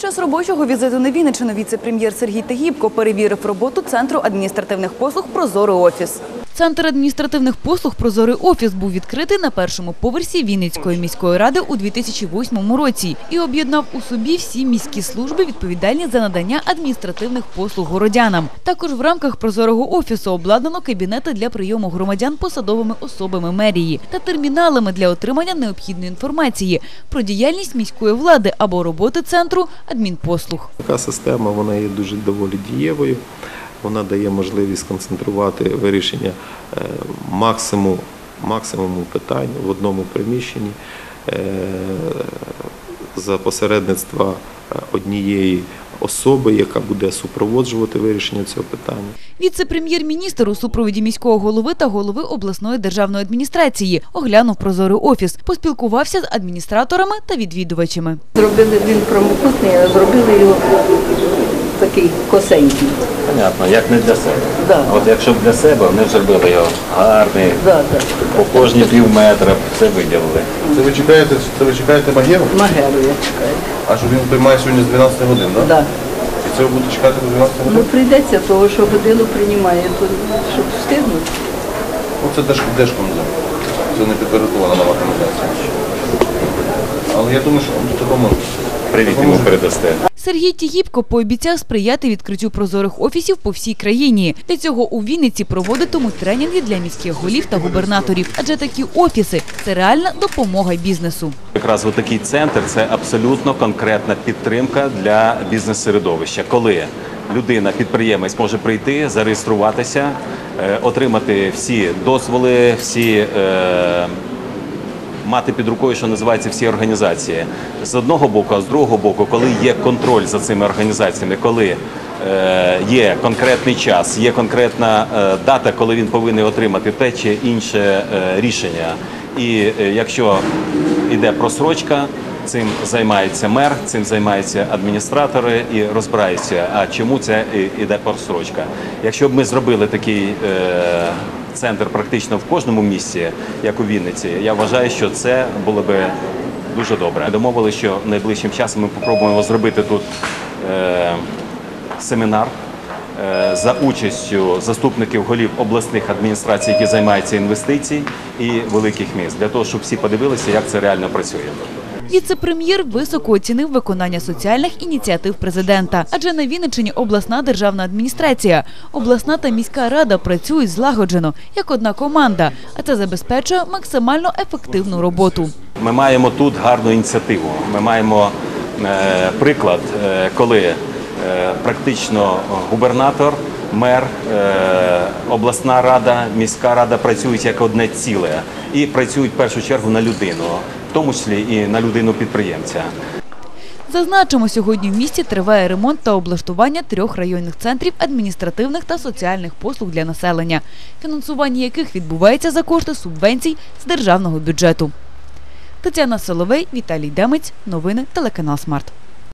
Час робочого візиту на Вінниччину віце-прем'єр Сергій Тагібко перевірив роботу Центру адміністративних послуг «Прозорий офіс». Центр адміністративних послуг «Прозорий офіс» був відкритий на першому поверсі Вінницької міської ради у 2008 році і об'єднав у собі всі міські служби, відповідальні за надання адміністративних послуг городянам. Також в рамках «Прозорого офісу» обладнано кабінети для прийому громадян посадовими особами мерії та терміналами для отримання необхідної інформації про діяльність міської влади або роботи центру адмінпослуг. Така система вона є дуже доволі дієвою. Вона дає можливість концентрувати вирішення е, максимуму, максимуму питань в одному приміщенні е, за посередництва е, однієї особи, яка буде супроводжувати вирішення цього питання. Віце-прем'єр-міністр у супроводі міського голови та голови обласної державної адміністрації оглянув прозорий офіс, поспілкувався з адміністраторами та відвідувачами. Зробили він прямокутний, зробили його такий косенький. Понятно, як не для себе. Да. От якщо б для себе, вони б зробили його гарний, Да, да. по кожні пів метра все виділили. Це ви чекаєте, це ви чекаєте Магєва? Магеру я чекаю. А що він приймає сьогодні з 12 годин, так? Да. І це ви будете чекати до 12 Ну прийдеться того, що годину приймає, то щоб встигнути. Оце Держкомзем. Це не підпорядкована нова організація. Але я думаю, що до того. Привіт йому передасте. Сергій Тігіпко пообіцяв сприяти відкриттю прозорих офісів по всій країні. Для цього у Вінниці проводитимуть тренінги для міських голів та губернаторів, адже такі офіси це реальна допомога бізнесу. Якраз такий центр це абсолютно конкретна підтримка для бізнес-середовища, коли людина, підприємець може прийти, зареєструватися, е, отримати всі дозволи, всі. е, Мати під рукою, що називається всі організації з одного боку, а з другого боку, коли є контроль за цими організаціями, коли е, є конкретний час, є конкретна е, дата, коли він повинен отримати те чи інше е, рішення. І якщо йде просрочка, цим займається мер, цим займаються адміністратори і розбираються. А чому це іде просрочка? Якщо б ми зробили такий центр практично в кожному місці, як у Вінниці, я вважаю, що це було би дуже добре. Домовили, що найближчим часом ми спробуємо зробити тут е, семінар е, за участю заступників голів обласних адміністрацій, які займаються інвестицій, і великих міст, для того, щоб всі подивилися, як це реально працює. Віце-прем'єр високо оцінив виконання соціальних ініціатив президента. Адже на Вінниччині обласна державна адміністрація, обласна та міська рада працюють злагоджено як одна команда, а це забезпечує максимально ефективну роботу. Ми маємо тут гарну ініціативу. Ми маємо е, приклад, е, коли е, практично губернатор, мер, е, обласна рада, міська рада працюють як одне ціле і працюють в першу чергу на людину, в тому числі і на людину підприємця. Зазначимо, сьогодні в місті триває ремонт та облаштування трьох районних центрів адміністративних та соціальних послуг для населення, фінансування яких відбувається за кошти субвенцій з державного бюджету. Тетяна Соловей, Віталій Демець. Новини телеканал Смарт.